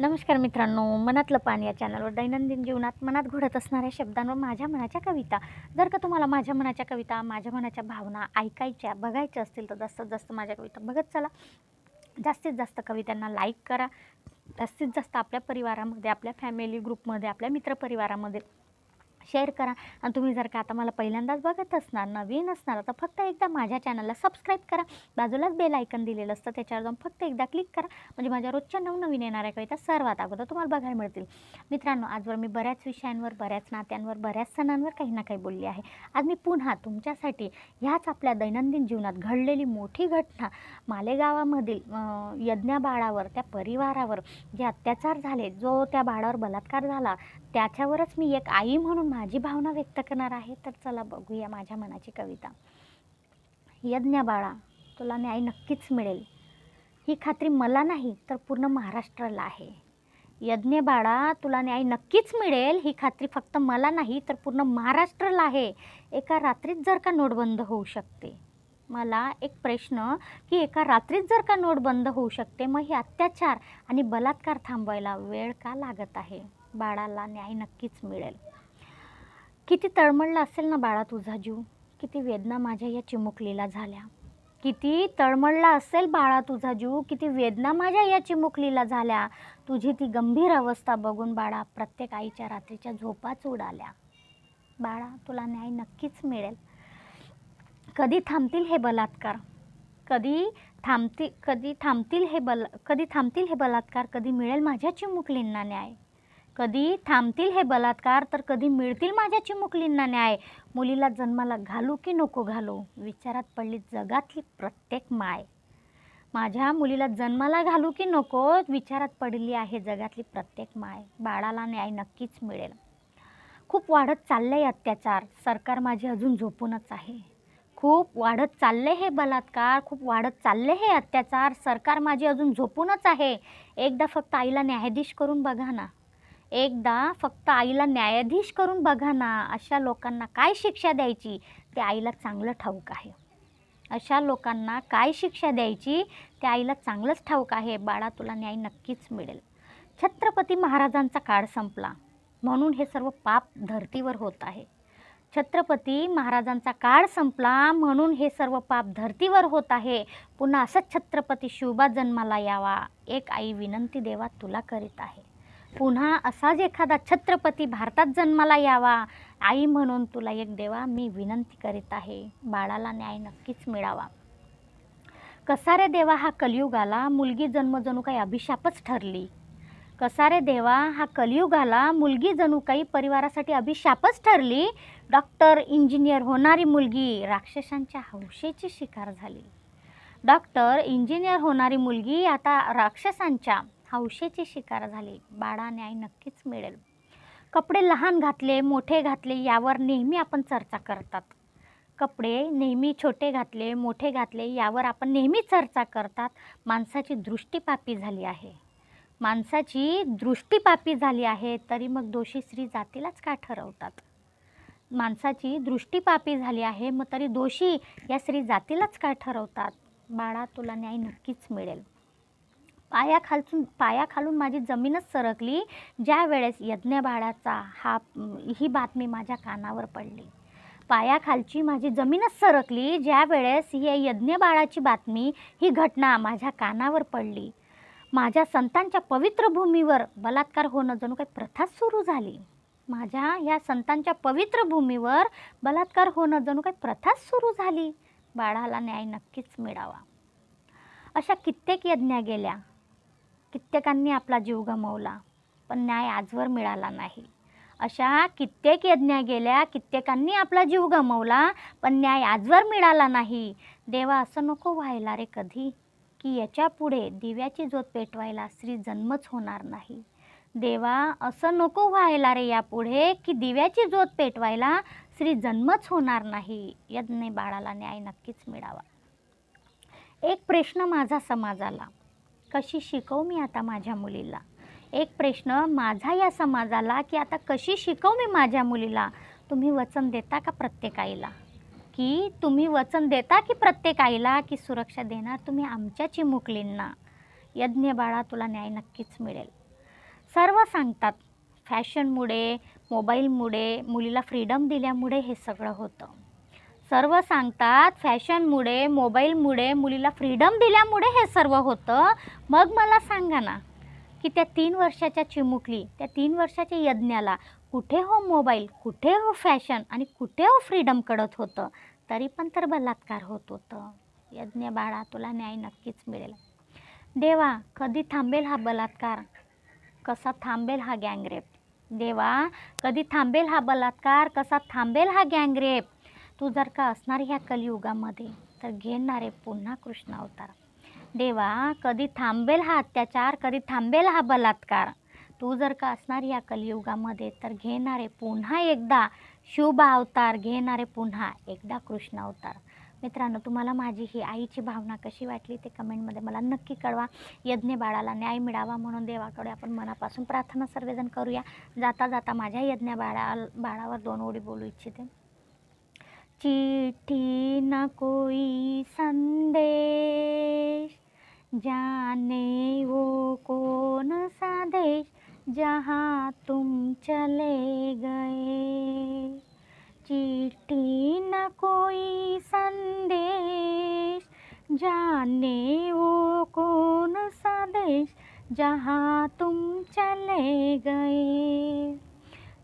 नमस्कार मित्रांनो मनातलं पान या चॅनलवर दैनंदिन जीवनात मनात घडत असणाऱ्या शब्दांवर माझ्या मनाच्या कविता. जर का तुम्हाला माझ्या मनाच्या कविता माझ्या मनाच्या भावना ऐकायच्या बघायच्या असतील तर जास्तीत जास्त माझ्या कविता बघत चला. जास्तीत जास्त कवितांना लाईक करा. जास्तीत जास्त आपल्या परिवारामध्ये आपल्या फॅमिली ग्रुपमध्ये आपल्या मित्रपरिवारामध्ये शेअर करा. आणि तुम्ही जर का आता मला पहिल्यांदाच बघत असणार नवीन असणार तर फक्त एकदा माझ्या चॅनलला सबस्क्राईब करा. बाजूलाच बेल आयकन दिलेलं असतं त्याच्यावर जाऊन फक्त एकदा क्लिक करा. म्हणजे माझ्या रोजच्या नवनवीन येणाऱ्या कविता सर्वात अगोदर तुम्हाला बघायला मिळतील. मित्रांनो आजवर मी बऱ्याच विषयांवर बऱ्याच नात्यांवर बऱ्याच सणांवर काही ना काही बोलली आहे. आज मी पुन्हा तुमच्यासाठी ह्याच आपल्या दैनंदिन जीवनात घडलेली मोठी घटना मालेगावामधील यज्ञाबाळावर बाळावर त्या परिवारावर जे अत्याचार झाले जो त्या बाळावर बलात्कार झाला त्याच्यावरच मी एक आई म्हणून माझी भावना व्यक्त करणार आहे तर चला बघूया माझ्या मनाची कविता. यज्ञ बाळा तुला न्याय नक्कीच मिळेल. ही खात्री मला नाही तर पूर्ण महाराष्ट्राला आहे. यज्ञ बाळा तुला न्याय नक्कीच मिळेल. ही खात्री फक्त मला नाही तर पूर्ण महाराष्ट्राला आहे. एका रात्रीत जर का नोट बंद होऊ शकते. मला एक प्रश्न की एका रात्रीत जर का नोट बंद होऊ शकते मग हे अत्याचार आणि बलात्कार थांबवायला वेळ का लागत आहे? बाळाला न्याय नक्कीच मिळेल. किती तळमळला असेल ना बाळा तुझा जीव. किती वेदना माझ्या या चिमुकलीला झाल्या. किती तळमळला असेल बाळा तुझा जीव. किती वेदना माझ्या या चिमुकलीला झाल्या. तुझी ती गंभीर अवस्था बघून बाळा प्रत्येक आईच्या रात्रीच्या झोपाच उडाल्या. बाळा तुला न्याय नक्कीच मिळेल. कधी थांबतील हे बलात्कार? कधी थांबती कधी थांबतील हे बल कधी थांबतील हे बलात्कार? कधी मिळेल माझ्या चिमुकलींना न्याय? कधी थांबतील हे बलात्कार तर कधी मिळतील माझ्या चिमुकलींना न्याय? मुलीला जन्माला घालू की नको घालू? विचारात पडली जगातली प्रत्येक माय. माझ्या मुलीला जन्माला घालू की नको विचारात पडली आहे जगातली प्रत्येक माय. बाळाला न्याय नक्कीच मिळेल. खूप वाढत चालले अत्याचार. सरकार माझे अजून झोपूनच आहे. खूप वाढत चालले हे बलात्कार खूप वाढत चालले हे अत्याचार. सरकार माझी अजून झोपूनच आहे. एकदा फक्त आईला न्यायाधीश करून बघा ना. एकदा फक्त आईला न्यायाधीश करून बघा ना अशा लोकांना काय शिक्षा द्यायची? ते आईला चांगलं ठाऊक आहे. अशा लोकांना काय शिक्षा द्यायची? ते आईला चांगलंच ठाऊक आहे. बाळा तुला न्याय नक्कीच मिळेल. छत्रपती महाराजांचा काळ संपला. म्हणून हे सर्व पाप धरतीवर होत आहे. छत्रपती महाराजांचा काळ संपला म्हणून हे सर्व पाप धरतीवर होत आहे. पुन्हा असंच छत्रपती शिवबा जन्माला यावा. एक आई विनंती देवा तुला करीत आहे. पुन्हा असाच एखादा छत्रपती भारतात जन्माला यावा. आई म्हणून तुला एक देवा मी विनंती करीत आहे बाळाला न्याय नक्कीच मिळावा. कसा रे देवा हा कलियुगाला मुलगी जन्म जणू काही अभिशापच ठरली. कसा रे देवा हा कलियुगाला मुलगी जणू काही परिवारासाठी अभिशापच ठरली. डॉक्टर इंजिनियर होणारी मुलगी राक्षसांच्या हौशेची शिकार झाली. डॉक्टर इंजिनियर होणारी मुलगी आता राक्षसांच्या हौशेची शिकार झाली. बाळा न्याय नक्कीच मिळेल. कपडे लहान घातले मोठे घातले यावर नेहमी आपण चर्चा करतात. कपडे नेहमी छोटे घातले मोठे घातले यावर आपण नेहमी चर्चा करतात. माणसाची दृष्टीपापी झाली आहे. माणसाची दृष्टीपापी झाली आहे तरी मग दोषी स्त्री जातीलाच का ठरवतात? माणसाची दृष्टीपापी झाली आहे मग तरी दोषी या स्त्री जातीलाच का ठरवतात? बाळा तुला न्याय नक्कीच मिळेल. पायाखालून पायाखालून माझी जमीनच सरकली ज्या वेळेस हा ही बातमी माझ्या कानावर पडली. पायाखालची माझी जमीनच सरकली ज्या वेळेस ही यज्ञबाळाची बातमी ही घटना माझ्या कानावर पडली. माझ्या संतांच्या पवित्र भूमीवर बलात्कार होणं जणू काही प्रथाच सुरू झाली. माझ्या ह्या संतांच्या पवित्र भूमीवर बलात्कार होणं जणू काही प्रथाच सुरू झाली. बाळाला न्याय नक्कीच मिळावा. अशा कित्येक यज्ञा गेल्या. कित्येकांनी आपला जीव गमावला पण न्याय आजवर मिळाला नाही. अशा कित्येक यज्ञा गेल्या कित्येकांनी आपला जीव गमावला पण न्याय आजवर मिळाला नाही. देवा असं नको व्हायला रे कधी की याच्यापुढे दिव्याची ज्योत पेटवायला स्त्री जन्मच होणार नाही. देवा असं नको व्हायला रे यापुढे की दिव्याची ज्योत पेटवायला स्त्री जन्मच होणार नाही. यज्ञ बाळाला न्याय नक्कीच मिळावा. एक प्रश्न माझा समाजाला. कशी शिकवू मी आता माझ्या मुलीला? एक प्रश्न माझा या समाजाला की आता कशी शिकवू मी माझ्या मुलीला? तुम्ही वचन देता का प्रत्येक आईला? की तुम्ही वचन देता की प्रत्येक आईला की सुरक्षा देणार तुम्ही आमच्या चिमुकलींना? यज्ञ बाळा तुला न्याय नक्कीच मिळेल. सर्व सांगतात फॅशनमुळे मोबाईलमुळे मुलीला फ्रीडम दिल्यामुळे हे सगळं होतं. सर्व सांगतात फॅशनमुळे मोबाईलमुळे मुलीला फ्रीडम दिल्यामुळे हे सर्व होतं. मग मला सांगा ना की त्या तीन वर्षाच्या चिमुकली त्या तीन वर्षाच्या यज्ञाला कुठे हो मोबाईल कुठे हो फॅशन आणि कुठे हो फ्रीडम कळत होतं? तरी पण तर बलात्कार होत होतं. यज्ञ बाळा तुला न्याय नक्कीच मिळेल. देवा कधी थांबेल हा बलात्कार? कसा थांबेल हा गँगरेप? देवा कधी थांबेल हा बलात्कार? कसा थांबेल हा गँगरेप? तू जर का असणार ह्या कलियुगामध्ये तर घेणारे पुन्हा कृष्ण अवतार. देवा कधी थांबेल हा अत्याचार कधी थांबेल हा बलात्कार? तू जर का असणार या कलियुगामध्ये तर घेणारे पुन्हा एकदा शुभ अवतार घेणारे पुन्हा एकदा कृष्ण अवतार. मित्रांनो तुम्हाला माझी ही आईची भावना कशी वाटली ते कमेंटमध्ये मला नक्की कळवा. यज्ञ बाळाला न्याय मिळावा म्हणून देवाकडे आपण मनापासून प्रार्थना सर्वजण करूया. जाता जाता माझ्या यज्ञ बाळा बाळावर दोन ओळी बोलू इच्छिते. चिट्ठी न कोई संदेश। जाने वो कौन सा देश जहाँ तुम चले गए? चिट्ठी न कोई संदेश। जाने वो कौन सा देश जहाँ तुम चले गए?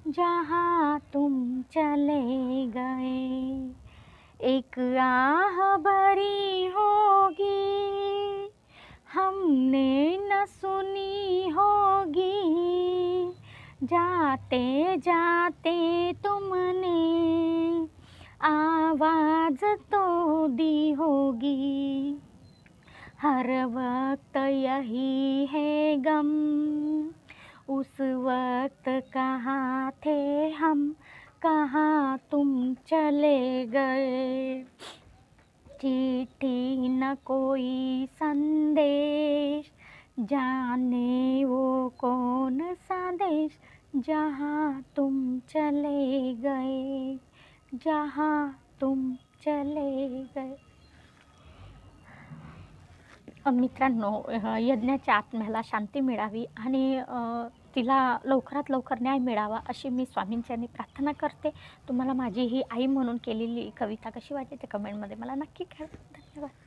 जहाँ तुम चले गए, एक आह भरी होगी। हमने न सुनी होगी, जाते जाते तुमने आवाज़ तो दी होगी। हर वक्त यही है गम उस वक्त कहाँ थे हम? कहाँ तुम चले गए? चिट्ठी न कोई संदेश जाने वो कौन सा देश? जहाँ तुम चले गए जहाँ तुम चले गए। मित्रांनो यज्ञाच्या आत्म्याला शांती मिळावी आणि तिला लवकरात लवकर न्याय मिळावा अशी मी स्वामींच्यांनी प्रार्थना करते. तुम्हाला माझी ही आई म्हणून केलेली कविता कशी वाटते ते कमेंटमध्ये मला नक्की कळवा. धन्यवाद.